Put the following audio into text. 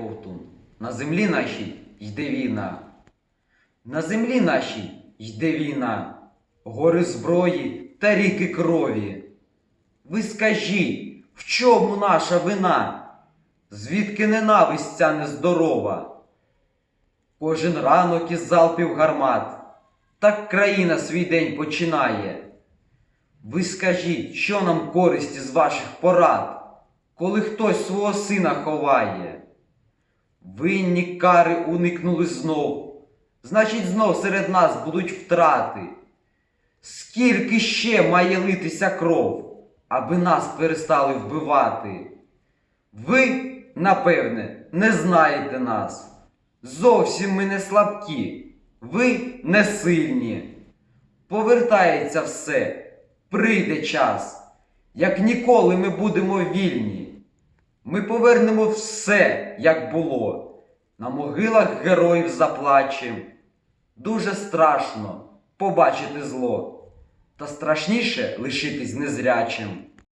ковтун. На землі нашій йде війна. На землі нашій йде війна, гори зброї та ріки крові. Ви скажіть, в чому наша вина? Звідки ненависть ця нездорова? Кожен ранок із залпів гармат, так країна свій день починає. Ви скажіть, що нам користь із ваших порад, коли хтось свого сина ховає? Винні кари уникнули знов, значить, знов серед нас будуть втрати. Скільки ще має литися кров, аби нас перестали вбивати? Ви, напевне, не знаєте нас. Зовсім ми не слабкі, ви не сильні. Повертається все, прийде час, як ніколи ми будемо вільні. Ми повернемо все, як було. На могилах героїв заплачем. Дуже страшно побачити зло, та страшніше лишитись незрячим.